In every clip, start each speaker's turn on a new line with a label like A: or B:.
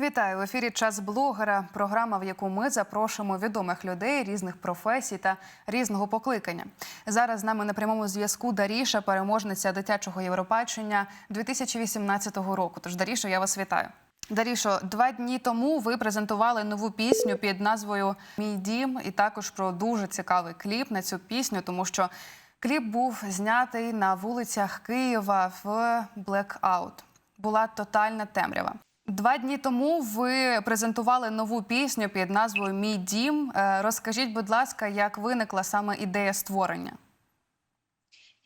A: Вітаю в ефірі Час блогера. Програма, в яку ми запрошуємо відомих людей різних професій та різного покликання. Зараз з нами на прямому зв'язку Даріша, переможниця дитячого Європейчення 2018 року. Тож, Дарішо, я вас вітаю. Дарішо, два дні тому ви презентували нову пісню під назвою Мій дім і також про дуже цікавий кліп на цю пісню, тому що кліп був знятий на вулицях Києва в блекаут. Була тотальна темрява. Два дні тому ви презентували нову пісню під назвою Мій дім. Е, Розкажіть, будь ласка, як виникла саме ідея створення?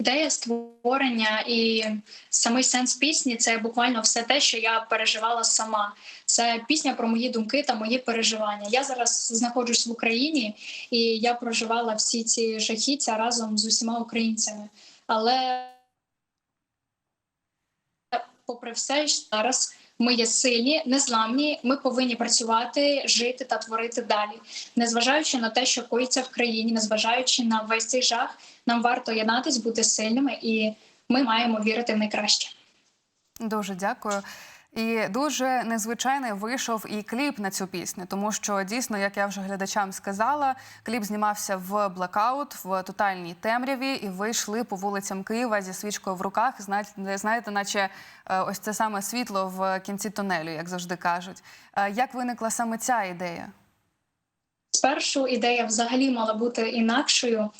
B: Ідея створення і самий сенс пісні це буквально все те, що я переживала сама. Це пісня про мої думки та мої переживання. Я зараз знаходжусь в Україні, і я проживала всі ці жахіття разом з усіма українцями. Але попри все, зараз ми є сильні, незламні. Ми повинні працювати, жити та творити далі, незважаючи на те, що коїться в країні, незважаючи на весь цей жах, нам варто єднатись, бути сильними, і ми маємо вірити в найкраще.
A: Дуже дякую. І дуже незвичайний вийшов і кліп на цю пісню, тому що дійсно, як я вже глядачам сказала, кліп знімався в блекаут, в тотальній темряві, і ви йшли по вулицям Києва зі свічкою в руках. Знаєте, наче е, ось це саме світло в кінці тунелю, як завжди кажуть. Е, Як виникла саме ця ідея?
B: Спершу ідея взагалі мала бути інакшою, е,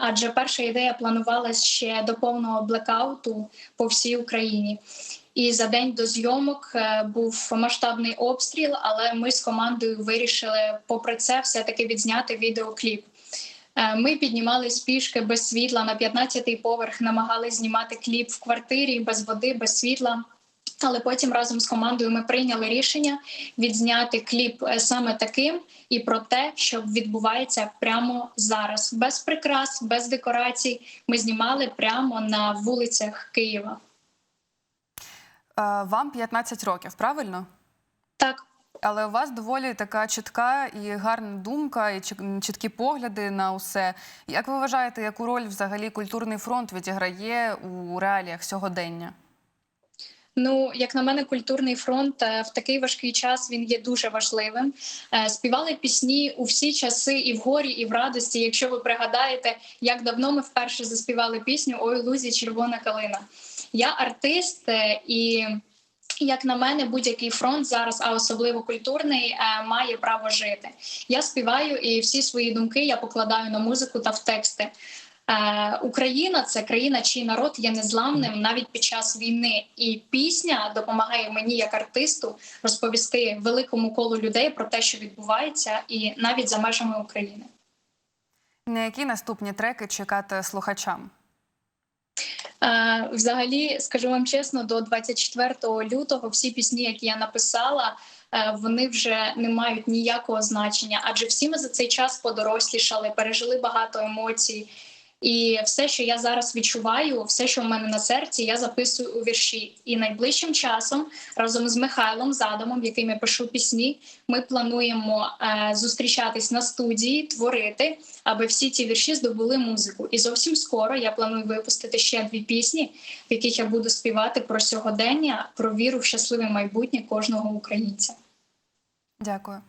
B: адже перша ідея планувалась ще до повного блекауту по всій Україні. І за день до зйомок е, був масштабний обстріл, але ми з командою вирішили, попри це, все таки відзняти відеокліп. Е, Ми піднімались пішки без світла на 15-й поверх, намагались знімати кліп в квартирі без води, без світла. Але потім разом з командою ми прийняли рішення відзняти кліп е, саме таким і про те, що відбувається прямо зараз, без прикрас, без декорацій. Ми знімали прямо на вулицях Києва.
A: Е, Вам 15 років, правильно?
B: Так.
A: Але у вас доволі така чітка і гарна думка, і чіткі погляди на усе. Як ви вважаєте, яку роль взагалі культурний фронт відіграє у реаліях сьогодення?
B: Ну, як на мене, культурний фронт е, в такий важкий час він є дуже важливим. Е, Співали пісні у всі часи, і в горі, і в радості. Якщо ви пригадаєте, як давно ми вперше заспівали пісню Ой, лузі, червона калина. Я артист, е, і як на мене, будь-який фронт зараз, а особливо культурний, має право жити. Я співаю і всі свої думки я покладаю на музику та в тексти. Е, Україна це країна, чий народ є незламним навіть під час війни. І пісня допомагає мені, як артисту, розповісти великому колу людей про те, що відбувається, і навіть за межами України.
A: На які наступні треки чекати слухачам?
B: Е, Взагалі, скажу вам чесно, до 24 лютого всі пісні, які я написала, е, вони вже не мають ніякого значення, адже всі ми за цей час подорослішали, пережили багато емоцій. І все, що я зараз відчуваю, все, що в мене на серці, я записую у вірші. І найближчим часом, разом з Михайлом Задомом, яким я пишу пісні, ми плануємо е, зустрічатись на студії, творити, аби всі ці вірші здобули музику. І зовсім скоро я планую випустити ще дві пісні, в яких я буду співати про сьогодення, про віру в щасливе майбутнє кожного українця.
A: Дякую.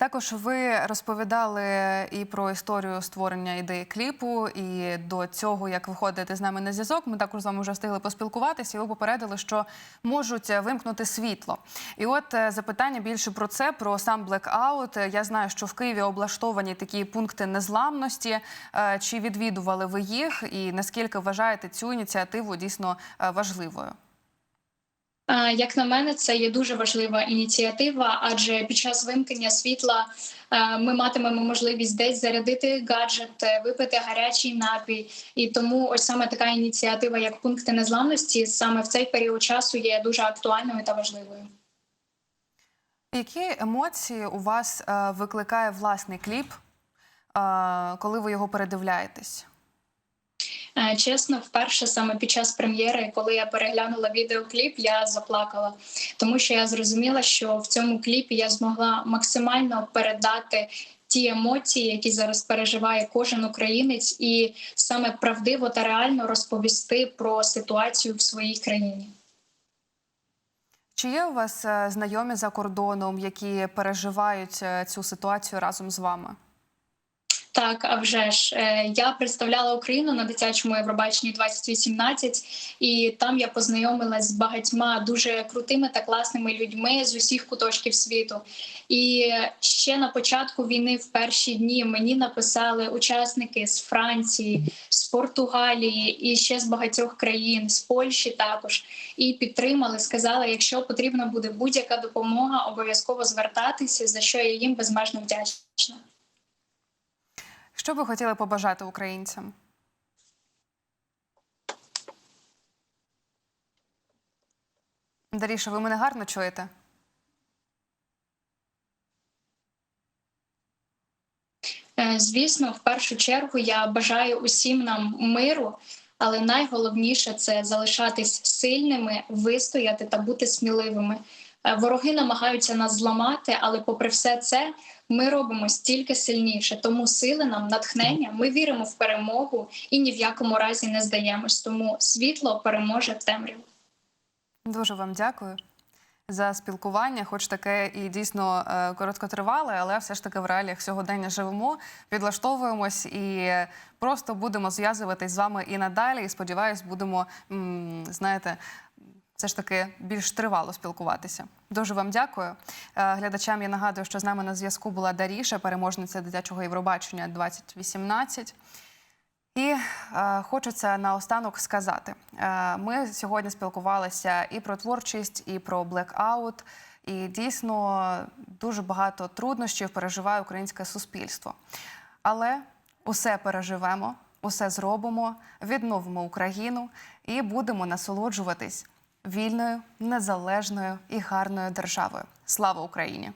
A: Також ви розповідали і про історію створення ідеї кліпу, і до цього, як виходите з нами на зв'язок, ми також з вами вже встигли поспілкуватися. І ви попередили, що можуть вимкнути світло. І от е, запитання більше про це, про сам блекаут. Я знаю, що в Києві облаштовані такі пункти незламності. Е, Чи відвідували ви їх, і наскільки вважаєте цю ініціативу дійсно е, важливою?
B: Як на мене, це є дуже важлива ініціатива, адже під час вимкнення світла ми матимемо можливість десь зарядити гаджет, е, випити гарячий напій. І тому ось саме така ініціатива, як пункти незламності, саме в цей період часу є дуже актуальною та важливою.
A: Які емоції у вас е, викликає власний кліп, е, коли ви його передивляєтесь?
B: Е, Чесно, вперше саме під час прем'єри, коли я переглянула відеокліп, я заплакала, тому що я зрозуміла, що в цьому кліпі я змогла максимально передати ті емоції, які зараз переживає кожен українець, і саме правдиво та реально розповісти про ситуацію в своїй країні.
A: Чи є у вас е, знайомі за кордоном, які переживають е, цю ситуацію разом з вами?
B: Так, а вже ж Е, я представляла Україну на дитячому Євробаченні 2018, і там я познайомилась з багатьма дуже крутими та класними людьми з усіх куточків світу. І ще на початку війни, в перші дні, мені написали учасники з Франції, з Португалії і ще з багатьох країн, з Польщі також. І підтримали, сказали, якщо потрібна буде будь-яка допомога, обов'язково звертатися, за що я їм безмежно вдячна.
A: Що би хотіли побажати українцям? Даріша, ви мене гарно чуєте?
B: Е, Звісно, в першу чергу я бажаю усім нам миру, але найголовніше це залишатись сильними, вистояти та бути сміливими. Е, Вороги намагаються нас зламати, але попри все це ми робимо стільки сильніше. Тому сили нам, натхнення. Ми віримо в перемогу і ні в якому разі не здаємось. Тому світло переможе темряву.
A: Дуже вам дякую за спілкування, хоч таке і дійсно е, короткотривале, але все ж таки в реаліях сьогодення живемо, підлаштовуємось і просто будемо зв'язуватись з вами і надалі. І сподіваюсь, будемо знаєте. Все ж таки більш тривало спілкуватися. Дуже вам дякую. Е, Глядачам я нагадую, що з нами на зв'язку була Даріша, переможниця дитячого Євробачення 2018. І е, хочеться наостанок сказати: е, ми сьогодні спілкувалися і про творчість, і про блекаут. І дійсно дуже багато труднощів переживає українське суспільство. Але усе переживемо, усе зробимо, відновимо Україну і будемо насолоджуватись вільною, незалежною і гарною державою. Слава Україні!